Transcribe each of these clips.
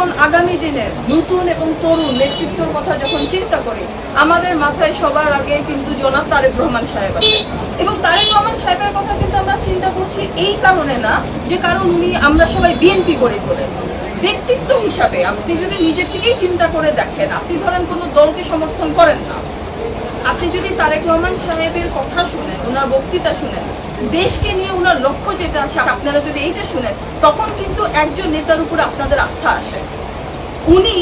যখন আগামী দিনের নতুন এবং তরুণ নেতৃত্বের কথা যখন চিন্তা করি, আমাদের মাথায় সবার আগে কিন্তু জনাব তারেক রহমান সাহেব আছে এবং তারেক রহমান সাহেবের কথা কিন্তু আমরা চিন্তা করছি এই কারণে না, যে কারণ উনি আমরা সবাই বিএনপি করে করে ব্যক্তিত্ব হিসাবে আপনি যদি নিজের থেকেই চিন্তা করে দেখেন, আপনি ধরেন কোনো দলকে সমর্থন করেন না। আপনি যদি তারেক রহমান সাহেবের কথা শুনেন, ওনার বক্তৃতা শুনেন দেশকে নিয়ে ওনার লক্ষ্য যেটা আছে, আপনারা যদি এইটা শুনেন, তখন কিন্তু একজন নেতার উপর আপনাদের আস্থা আসে। উনি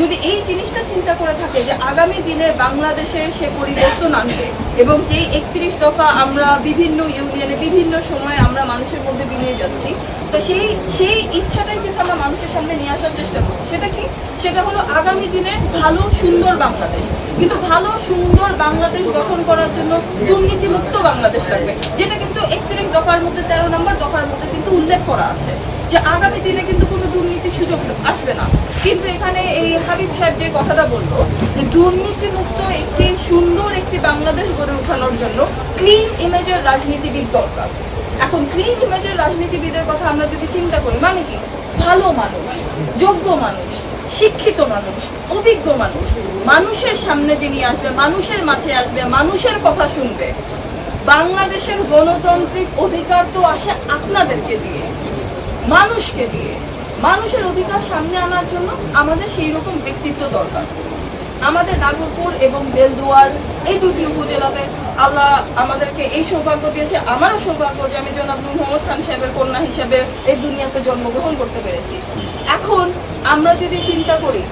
যদি এই জিনিসটা চিন্তা করে থাকে যে আগামী দিনে বাংলাদেশের সে পরিবর্তন আনবে এবং যেই একত্রিশ দফা আমরা বিভিন্ন ইউনিয়নে বিভিন্ন সময়ে আমরা মানুষের মধ্যে বিলিয়ে যাচ্ছি, তো সেই সেই ইচ্ছাটাই কিন্তু আমরা মানুষের সামনে নিয়ে আসার চেষ্টা সেটা হলো আগামী দিনে ভালো, সুন্দর বাংলাদেশ। কিন্তু ভালো, সুন্দর বাংলাদেশ গঠন করার জন্য দুর্নীতিমুক্ত বাংলাদেশ লাগবে। যেটা কিন্তু একত্রিশ দফার মধ্যে তেরো নম্বর দফার মধ্যে কিন্তু উল্লেখ করা আছে যে আগামী দিনে কিন্তু কোনো দুর্নীতির সুযোগ আসবে না। কিন্তু এখানে এই হাবিব সাহেব যে কথাটা বলল, যে দুর্নীতিমুক্ত একটি সুন্দর একটি বাংলাদেশ গড়ে ওঠানোর জন্য ক্লিন ইমেজের রাজনীতিবিদ দরকার। এখন ক্লিন ইমেজের রাজনীতিবিদের কথা আমরা যদি চিন্তা করি মানে কি? ভালো মানুষ, যোগ্য মানুষ শিক্ষিত মানুষ, অভিজ্ঞ মানুষ। মানুষের সামনে যিনি আসবে, মানুষের মাঝে আসবে, মানুষের কথা শুনবে। বাংলাদেশের গণতান্ত্রিক অধিকার তো আসে আপনাদেরকে দিয়ে, মানুষকে দিয়ে। মানুষের অধিকার সামনে আনার জন্য আমাদের সেই রকম ব্যক্তিত্ব দরকার। আমাদের নাগরপুর এবং বেলদুয়ার এই দুটি উপজেলাতে আল্লাহ আমাদেরকে এই সৌভাগ্য দিয়েছে, আমারও সৌভাগ্য যে আমি জনাব মোহাম্মদ খান সাহেবের কন্যা হিসেবে এই দুনিয়াতে জন্মগ্রহণ করতে পেরেছি। এখন আমরা যদি চিন্তা করি,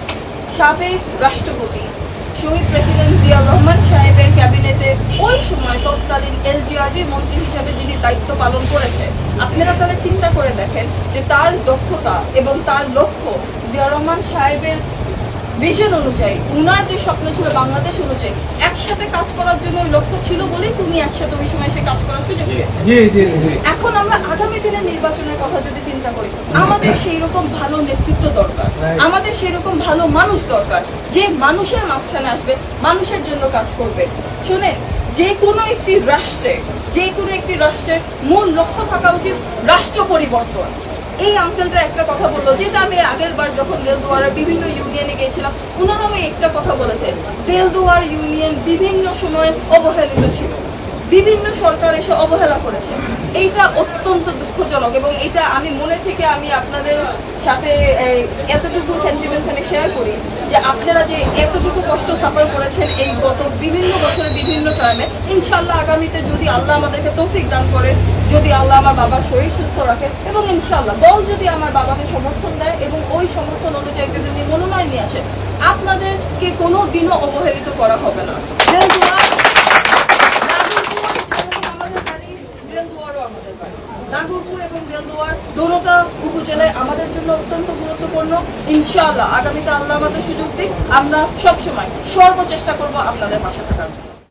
সাবেক রাষ্ট্রপতি, শহীদ প্রেসিডেন্ট জিয়া রহমান সাহেবের ক্যাবিনেটে ওই সময় তৎকালীন এলজিআরটির মন্ত্রী হিসাবে যিনি দায়িত্ব পালন করেছে আপনারা তাহলে চিন্তা করে দেখেন যে তার দক্ষতা এবং তার লক্ষ্য জিয়া রহমান সাহেবের ভিশন অনুযায়ী, উনার যে স্বপ্ন ছিল বাংলাদেশ অনুযায়ী, একসাথে কাজ করার জন্য ওই লক্ষ্য ছিল বলেই তুমি একসাথে ওই সময় সে কাজ করার এখন আমরা আগামী দিনের নির্বাচনের কথা যদি চিন্তা করি আমাদের সেই রকম ভালো নেতৃত্ব দরকার আমাদের সেই রকম ভালো মানুষ দরকার যে মানুষের মাঝখানে আসবে মানুষের জন্য কাজ করবে। শুনেন যে কোনো একটি রাষ্ট্রে যে কোনো একটি রাষ্ট্রের মূল লক্ষ্য থাকা উচিত রাষ্ট্র পরিবর্তন। এই আঙ্কেলটা একটা কথা বলল যেটা আমি আগের বার যখন বেলদুয়ারের বিভিন্ন ইউনিয়নে গিয়েছিলাম ওনারাও এই একটা কথা বলেছে বেলদুয়ার ইউনিয়ন বিভিন্ন সময় অবহেলিত ছিল। বিভিন্ন সরকার এসে অবহেলা করেছে। এইটা অত্যন্ত দুঃখজনক এবং এটা আমি মনে থেকে আমি আপনাদের সাথে এতটুকু সেন্টিমেন্টস আমি শেয়ার করি যে আপনারা যে এতটুকু কষ্ট সাফার করেছেন এই গত বিভিন্ন বছরে বিভিন্ন টাইমে ইনশাল্লাহ আগামীতে যদি আল্লাহ আমাদেরকে তৌফিক দান করে, যদি আল্লাহ আমার বাবার শরীর সুস্থ রাখে এবং ইনশাল্লাহ দল যদি আমার বাবাকে সমর্থন দেয় এবং ওই সমর্থন অনুযায়ী যদি উনি মনোনয়ন নিয়ে আসে, আপনাদেরকে কোনো দিনও অবহেলিত করা হবে না বেলদুয়া আমাদের বাড়ি বেলদুয়ারও আমাদের বাড়ি নাগরপুর এবং বেলদুয়ার দোনোটা উপজেলায় আমাদের জন্য গুরুত্বপূর্ণ ইনশাআল্লাহ, আগামীতে আল্লাহ আমাদের সুযোগ দিক, আমরা সবসময় সর্বচেষ্টা করব আপনাদের পাশে থাকার জন্য।